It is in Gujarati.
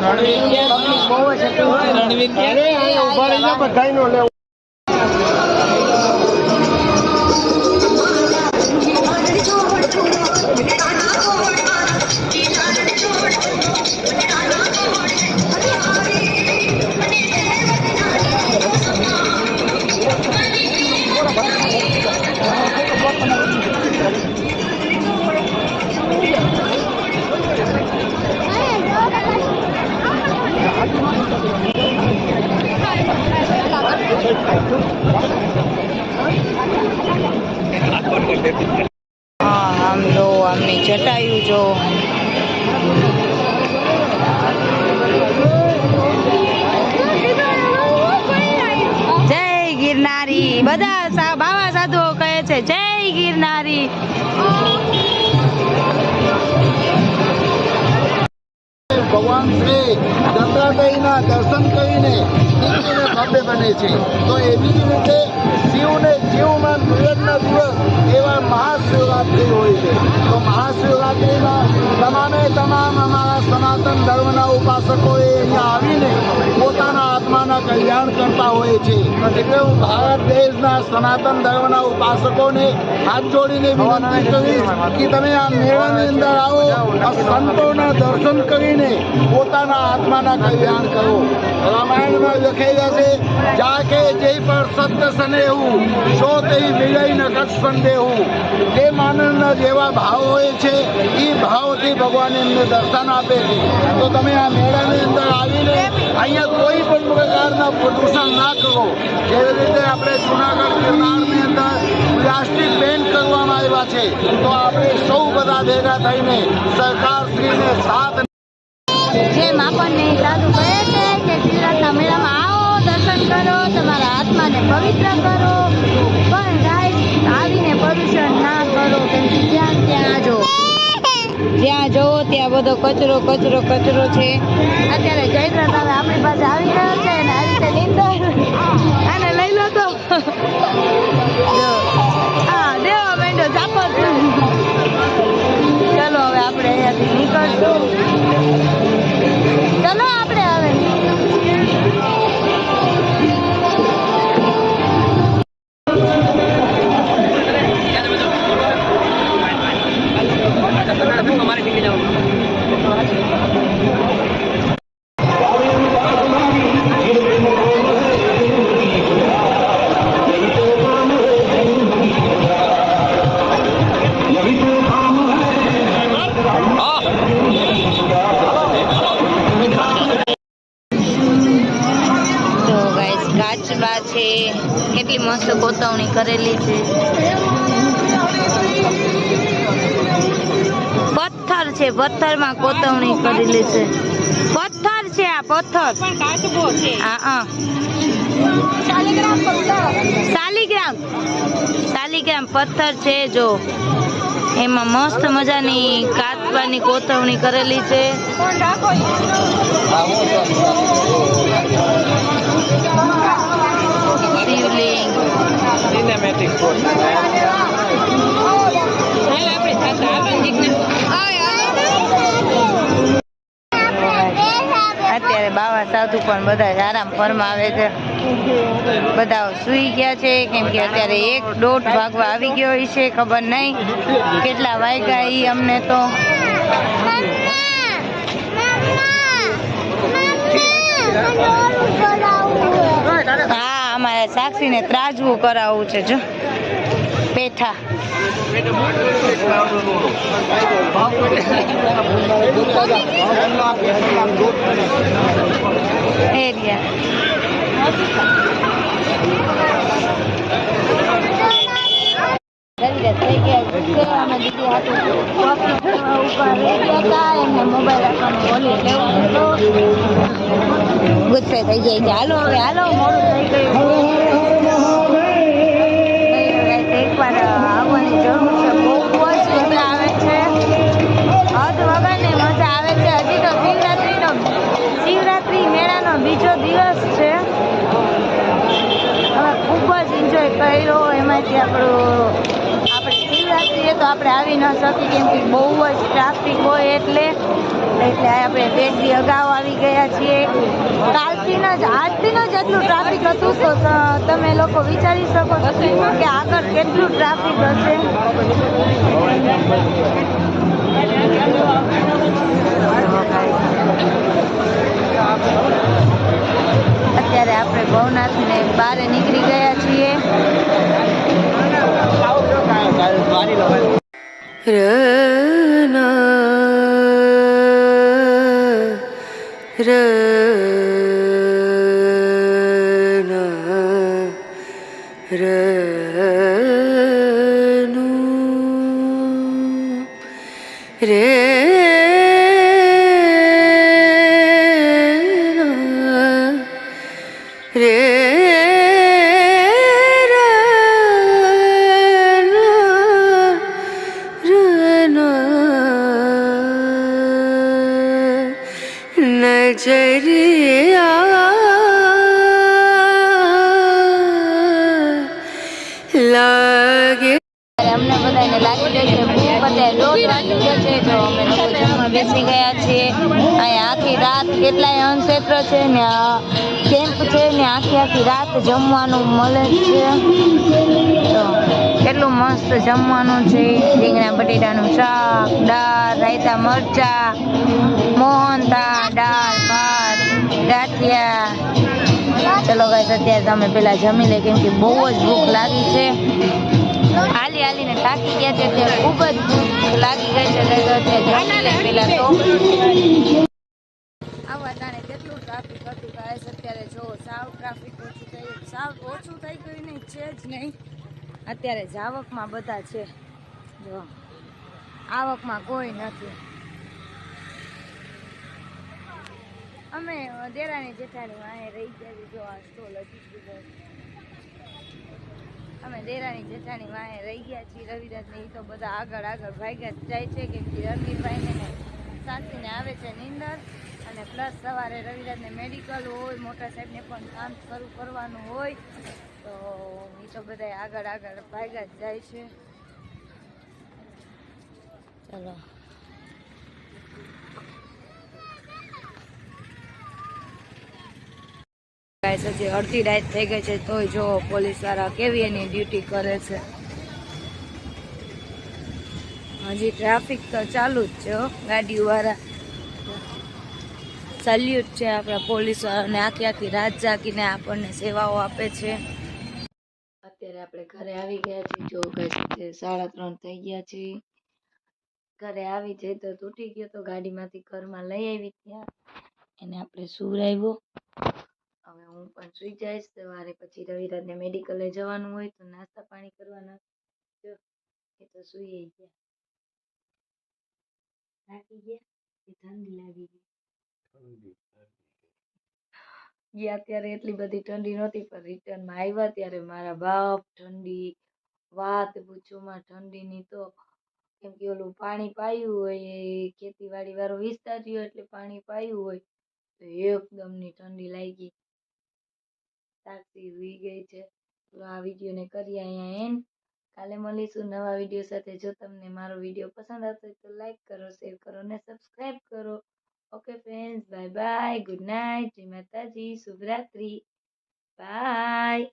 પબ્લિક બહુ જ હતી હા બધા બાવા સાધુઓ કહે છે, જય ગિરનારી. ભગવાન શ્રી દત્તાત્રેયના દર્શન કરીને ભવ્ય બને છે. તો એવી જ રીતે શિવને જીવમાં મિલનના દિવસ એવા મહાશિવરાત્રિ હોય છે. તો મહાશિવરાત્રિમાં તમામે તમામ અમારા સનાતન ધર્મના ઉપાસકોએ અહીંયા આવીને પોતાના આત્માના કલ્યાણ કરતા હોય છે. એટલે હું ભારત દેશના સનાતન ધર્મના ઉપાસકોને હાથ જોડીને વિનંતી કરીશ કે તમે આ મેળાની અંદર આવો, આ સંતોના દર્શન કરીને પોતાના આત્માના કલ્યાણ કરો. રામાયણમાં લખેલા છે, જાકે જે પર સત્ય સનેહું સો તે વિજય નકટ સંદેહું તે માનવના જેવા ભાવ હોય છે, એ ભાવથી ભગવાન એમને દર્શન આપે છે. તો તમે આ મેળાની અંદર આવીને અહીંયા કોઈ પણ પ્રકારના પ્રદૂષણ ના કરો. જેવી રીતે આપણે જુનાગઢ ગિરનારની અંદર પ્લાસ્ટિક બેન કરવામાં આવ્યા છે. તો આપણે સૌ બધા ભેગા થઈને સરકારશ્રીને સાથ જેમ આપણને સાધુ કહે છે કે આવો, દર્શન કરો, તમારા આત્માને પવિત્ર કરો પણ ગાઈસ આવીને પ્રદૂષણ ના કરો કેમ કે જ્યાં ત્યાં જો જ્યાં જુઓ ત્યાં બધો કચરો કચરો કચરો છે. અત્યારે ચૈત્ર હવે આપણી પાસે આવી ગયો છે અને આવી રીતે નીંદર. આને લઈ લો તો. હા, દેવા માંડ્યો ચાપો ચલો હવે આપણે અહીંયાથી નીકળશું. કાચબા છે, કેટલી મસ્ત કોતવણી કરેલી છે. પથ્થર છે, પથ્થરમાં કોતવણી કરેલી છે. પથ્થર છે આ પથ્થર. હા હા. પથ્થર છે, જો. એમાં મસ્ત મજાની કાચબાની કોતવણી કરેલી છે. શિવલિંગ અત્યારે બાવા સાધુ પણ બધા જ આરામ ફરમાવે છે. બધા સૂઈ ગયા છે કેમ કે અત્યારે એક દોઢ ભાગવા આવી ગયો છે ખબર નહીં. કેટલા વાગ્યા એ અમને તો? હા અમારે સાક્ષીને ત્રાજવું કરાવવું છે જો. પેઠા એરિયા મોબાઈલ આપવાનું બોલી લેવું ગુસ્સે થઈ જાય કે હાલો હવે હાલો મોડું થઈ ગયું. એકવાર આવવાની જરૂર છે. બહુ જ મજા આવે છે. હદ વગરની મજા આવે છે. હજી તો શિવરાત્રિનો શિવરાત્રિ મેળાનો બીજો દિવસ છે. હવે ખૂબ જ એન્જોય કર્યો. એમાંથી આપણું આપણે ફ્રી રાખીએ તો આપણે આવી ન શકીએ, કેમ કે બહુ જ ટ્રાફિક હોય એટલે એટલે આપણે બે અગાઉ આવી ગયા છીએ. કાલથી જ, આજથી જ એટલું ટ્રાફિક હતું, તો તમે લોકો વિચારી શકો છો કે આગળ કેટલું ટ્રાફિક હશે. અત્યારે આપણે ભવનાથને બહાર નીકળી ગયા છીએ. લાગે અત્યારે દોઢ છે તો અમે લોકો જમવા બેસી ગયા છીએ. અહીંયા આખી રાત કેટલાય અનક્ષેત્ર છે ને કેમ્પ છે ને આખી આખી રાત જમવાનું મળે છે. તો કેટલું મસ્ત જમવાનું છે. રીંગણા બટેટાનું શાક, દાળ, રાયતા મરચા મોહનતા દાળ, ભાત, ગાંઠિયા. ચલો ગાઈસ અત્યારે તમે પેલા જમી લે કેમ કે બહુ જ ભૂખ લાગી છે. હાલી હાલીને થાકી ગયા છે તે ખૂબ જ લાગી ગઈ છે એટલે તો. આવા તાણે કેટલું ટ્રાફિક હતું ગાઈસ અત્યારે જો સાવ ટ્રાફિક ઓછું થઈ સાવ ઓછું થઈ ગયું નહીં છે જ નહીં. અત્યારે જાવકમાં બધા છે. જો આવકમાં કોઈ નથી. અમે દેરાણી જેઠાણી વાંહે રહી ગયા જો આ સ્ટોલ હજી. અમે દેરાણી જેઠાણી વાંહે રહી ગયા છીએ રવિરાજ ને એ તો બધા આગળ આગળ ભાગ્યા જાય છે કે રણવીરભાઈને શાંતિને આવે છે નીંદર, અને પ્લસ સવારે રવિરાજને મેડિકલ હોય, મોટા સાહેબને પણ કામ શરૂ કરવાનું હોય, તો એ તો બધા આગળ આગળ ભાગ્યા જાય છે. ચલો. ગાઈસ હજી અડધી રાત થઈ ગઈ છે તોય જો પોલીસવાળા કેવી એની ડ્યુટી કરે છે. હજી ટ્રાફિક તો ચાલુ જ છે હો, ગાડી વાળા. સલ્યુટ છે આપણા પોલીસ વાળાને આખી આખી રાત જાગીને આપણને સેવાઓ આપે છે. અત્યારે આપણે ઘરે આવી ગયા છીએ જો ગાઈસ સાડા ત્રણ થઈ ગયા છે. ઘરે આવી જઈ તો તૂટી ગયો તો ગાડીમાંથી ઘરમાં લઈ આવી ત્યાં એને આપણે સુવડાવ્યો. હવે હું પણ સુઈ જઈશ સવારે પછી રવિરાજને મેડિકલે જવાનું હોય તો નાસ્તા પાણી કરવાના. જો એ તો સુઈ ગયા. થાકી ગયા કે ઠંડી લાગી ગઈ? ગયા ત્યારે એટલી બધી ઠંડી નહોતી પણ રિટર્નમાં આવ્યા ત્યારે મારા બાપ ઠંડી વાત પૂછોમાં ઠંડીની તો કેમ કે ઓલું પાણી પાયું હોય એ ખેતીવાડી વાળો વિસ્તાર રહ્યો એટલે પાણી પાયું હોય તો એકદમની ઠંડી લાગી. તાકતી હુઈ ગઈ છે. તો આ વિડીયોને કરીએ અહીંયા એન્ડ કાલે મળીશું નવા વીડિયો સાથે. જો તમને મારો વીડિયો પસંદ આવતો હોય તો લાઈક કરો શેર કરો અને સબસ્ક્રાઈબ કરો. Okay friends bye bye good night જય માતાજી. શુભરાત્રી. બાય